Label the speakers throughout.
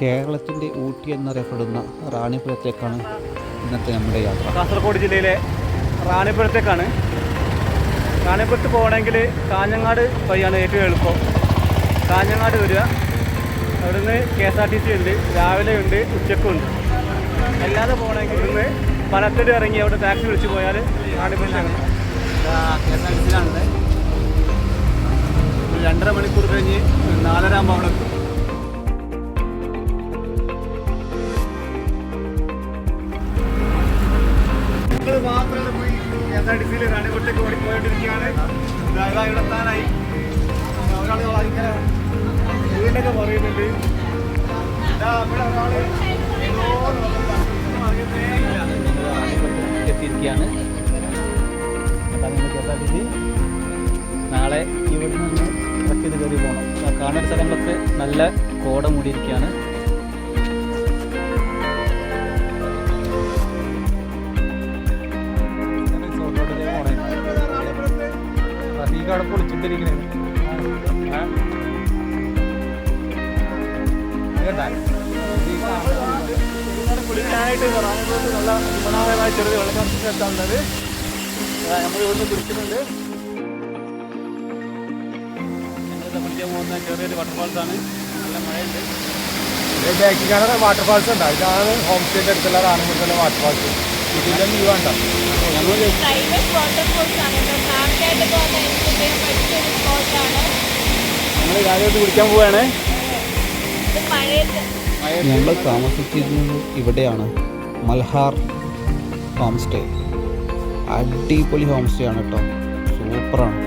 Speaker 1: കേരളത്തിന്റെ ഊട്ടി എന്നറിയപ്പെടുന്ന റാണിപുരത്തേക്കാണ് ഇന്നത്തെ നമ്മുടെ യാത്ര.
Speaker 2: കാസർഗോഡ് ജില്ലയിലെ റാണിപുരത്തേക്കാണ്. റാണിപുരത്ത് പോകണമെങ്കിൽ കാഞ്ഞങ്ങാട് വഴിയാണ് ഏറ്റവും എളുപ്പം. കാഞ്ഞങ്ങാട് വരിക. അവിടുന്ന് K S R T C ഉണ്ട് രാവിലെ ഉണ്ട് ഉച്ചക്കും ഉണ്ട്. അല്ലാതെ പോകണമെങ്കിൽ ഇവിടുന്ന് പനത്തടി ഇറങ്ങി അവിടെ ടാക്സി വിളിച്ച് പോയാൽ റാണിപുരത്താണ് കെ എസ് ആർ ടി സിയിലാണുള്ളത് ഒരു രണ്ടര മണിക്കൂർ കഴിഞ്ഞ് നാലര ആകുമ്പോൾ അവിടെ എത്തും. കെ എസ് ആർ ടി സിയിൽ റാണിപുരത്തേക്ക് ഓടിപ്പോയിട്ടിരിക്കുകയാണ് ഇതാ ഇവിടെ എത്താനായി ഒരാൾ ഭയങ്കര വീണ്ടൊക്കെ പറയുന്നുണ്ട് ഇതാ ഇവിടെ
Speaker 1: ഒരാൾ നാളെ ഇവിടെ നിന്ന് ട്രക്ക് കയറി പോകണം കാണുന്ന സ്ഥലങ്ങളൊക്കെ നല്ല കോട മൂടിയിരിക്കുകയാണ്.
Speaker 2: പൊളിച്ചിട്ടിരിക്കുന്നത് കുളിക്കാനായിട്ട് നല്ല വിമനാമയമായ ചെറിയ വെള്ളച്ചാട്ടത്തിൽ എത്താനുള്ളത് നമ്മൾ ഇവിടുന്ന് കുളിക്കുന്നുണ്ട്. ഞങ്ങളിത് കുളിക്കാൻ പോകുന്ന ചെറിയൊരു വാട്ടർഫാൾസ് ആണ് നല്ല മഴയുണ്ട്.
Speaker 3: ബാക്കിക്കാണ് വാട്ടർഫാൾസ് ഉണ്ട്? ഇതാണ് ഹോം സ്റ്റേന്റെ അടുത്തുള്ള റാണിമുട്ടുള്ള വാട്ടർഫാൾസ് ഇതിന്റെ വ്യൂ ഉണ്ടാവും
Speaker 2: ഞങ്ങൾ ഞങ്ങൾ കുളിക്കാൻ പോവുകയാണ്
Speaker 4: ഇത്
Speaker 1: ഞങ്ങൾ താമസിച്ചിരുന്നത് ഇവിടെയാണ്. Malhar home stay. അടിപൊളി ഹോം സ്റ്റേ ആണ് കേട്ടോ. സൂപ്പറാണ്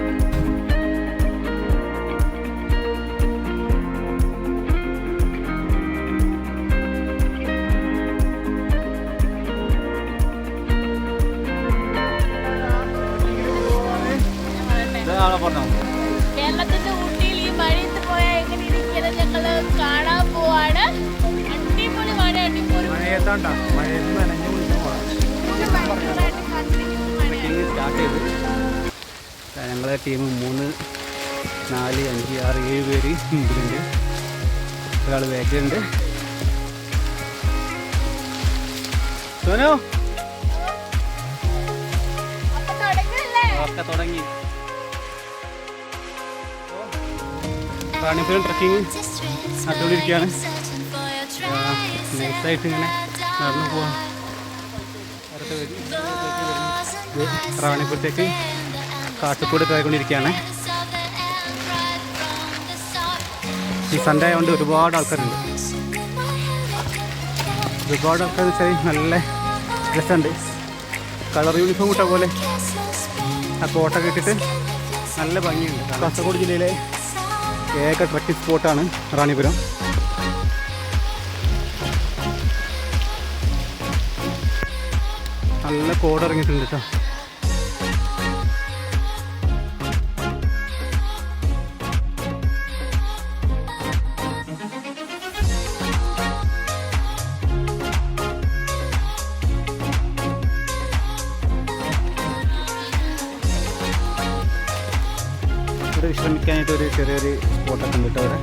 Speaker 2: പറഞ്ഞോ
Speaker 3: മഴയത്താണ്ട മഴയത്ത് നനഞ്ഞു
Speaker 2: സ്റ്റാർട്ട് ചെയ്തു ഞങ്ങളെ ടീം മൂന്ന് നാല് അഞ്ച് ആറ് ഏഴ് പേര് മുമ്പിലുണ്ട് ഒരാൾ വേഗമുണ്ട് സോനോ? ഒക്കെ തുടങ്ങി. റാണിപുരം ട്രക്കിങ് നട്ടുകൊണ്ടിരിക്കുകയാണ് നൈസായിട്ട് ഇങ്ങനെ നടന്നു പോവാം അടുത്ത റാണിപ്പുരത്തേക്ക് കാട്ടുകൂടി കയറിക്കൊണ്ടിരിക്കുകയാണ് ഈ സൺഡേ ആയതുകൊണ്ട് ഒരുപാട് ആൾക്കാരുണ്ട്. ഒരുപാട് ആൾക്കാർ വെച്ചാൽ നല്ല രസമുണ്ട്. കളർ യൂണിഫോം ഇട്ട പോലെ ആ കോട്ടൊക്കെ ഇട്ടിട്ട് നല്ല ഭംഗിയുണ്ട്. കാസർഗോഡ് ജില്ലയിലെ ഏക ട്രക്കിംഗ് സ്പോട്ടാണ് റാണിപുരം. നല്ല കോട ഇറങ്ങിയിട്ടുണ്ട് കേട്ടോ ഇവിടെ വിശ്രമിക്കാനായിട്ട് ഒരു ചെറിയൊരു സ്പോട്ടൊക്കെ ഉണ്ട് അവിടെ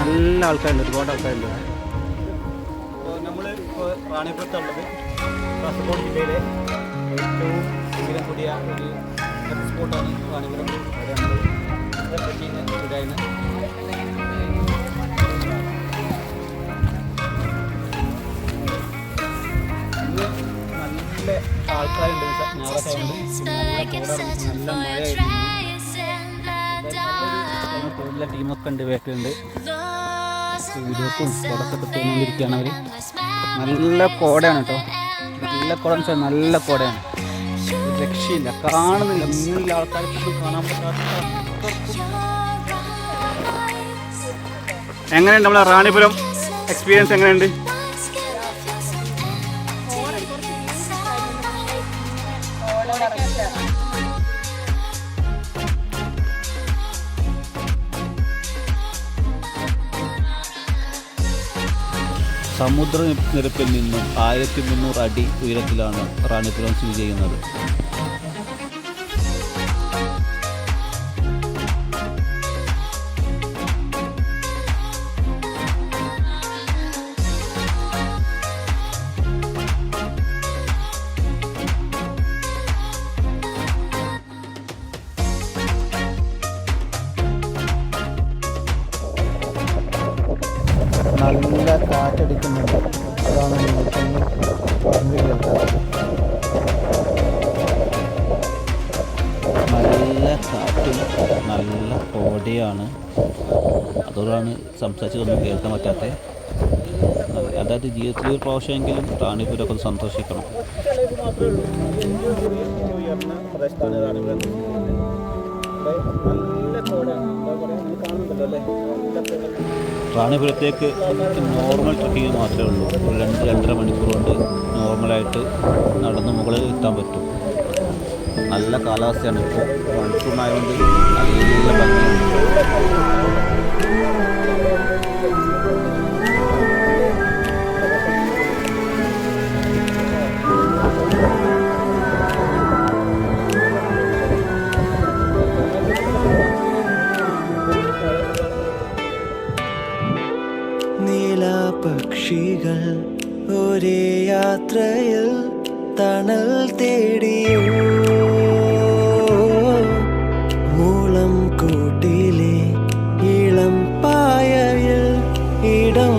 Speaker 2: നല്ല ആൾക്കാരുണ്ട് ഒരുപാട് ആൾക്കാരുണ്ട് നമ്മൾ ഇപ്പോൾ റാണിപുരത്തുള്ളത് കാസർഗോഡ് ജില്ലയിലെ ഏറ്റവും ഉയരം കൂടിയ ഒരു സ്പോട്ടാണ് കാണുന്നത് അവിടെ നമ്മൾ ട്രക്കിങ് ഇതായിരുന്നു നല്ല ആൾക്കാരുണ്ട് ഞായറാഴ്ച ആയതുകൊണ്ട് നല്ല മഴയായിരുന്നു തൊഴിലുള്ള ടീമൊക്കെ ഉണ്ട് വേക്കുണ്ട് വീഡിയോസും ഫോട്ടോസൊക്കെ തോന്നിയിരിക്കുകയാണ് അവർ നല്ല കോടയാണ് കേട്ടോ. നല്ല കോട വെച്ചാൽ നല്ല കുടയാണ്. രക്ഷയില്ല. കാണുന്നില്ല. മൂന്നില്ല ആൾക്കാർക്കൊന്നും കാണാൻ പറ്റാത്ത എങ്ങനെയുണ്ട് നമ്മളെ റാണിപുരം എക്സ്പീരിയൻസ് എങ്ങനെയുണ്ട്?
Speaker 1: സമുദ്രനിരപ്പിൽ നിന്നും ആയിരത്തി മുന്നൂറ് അടി ഉയരത്തിലാണ് റാണിപുരം സ്ഥിതി ചെയ്യുന്നത്. നല്ല കാറ്റടിക്കുന്നുണ്ട്. അതാണ് നിങ്ങൾക്കൊന്ന് പറഞ്ഞു കേൾക്കാറ് നല്ല കാറ്റും നല്ല കോടയാണ് അതോടാണ് സംസാരിച്ചതൊന്നും കേൾക്കാൻ പറ്റാത്തത് അതായത് ജീവിതത്തിൽ ഒരു പ്രാവശ്യമെങ്കിലും റാണിപുരമൊക്കെ ഒന്ന് സന്തോഷിക്കണം.
Speaker 2: റാണിപുരം നല്ല കോടയാണ്. കാണുന്നുണ്ടല്ലോ അല്ലേ?
Speaker 1: റാണിപുരത്തേക്ക് നോർമൽ ട്രക്കിങ് മാത്രമേ ഉള്ളൂ. ഒരു രണ്ട് രണ്ടര മണിക്കൂർ കൊണ്ട് നോർമലായിട്ട് നടന്ന് മുകളിൽ എത്താൻ പറ്റും. നല്ല കാലാവസ്ഥയാണ്. ഇപ്പോൾ മൺസൂൺ ആയതുകൊണ്ട് നല്ല ഭംഗിയുണ്ട്.
Speaker 5: പക്ഷികൾ ഒരേ യാത്രയിൽ തണൽ തേടിയോ? മൂളം കൂട്ടിലെ ഇളം പായയിൽ ഇടം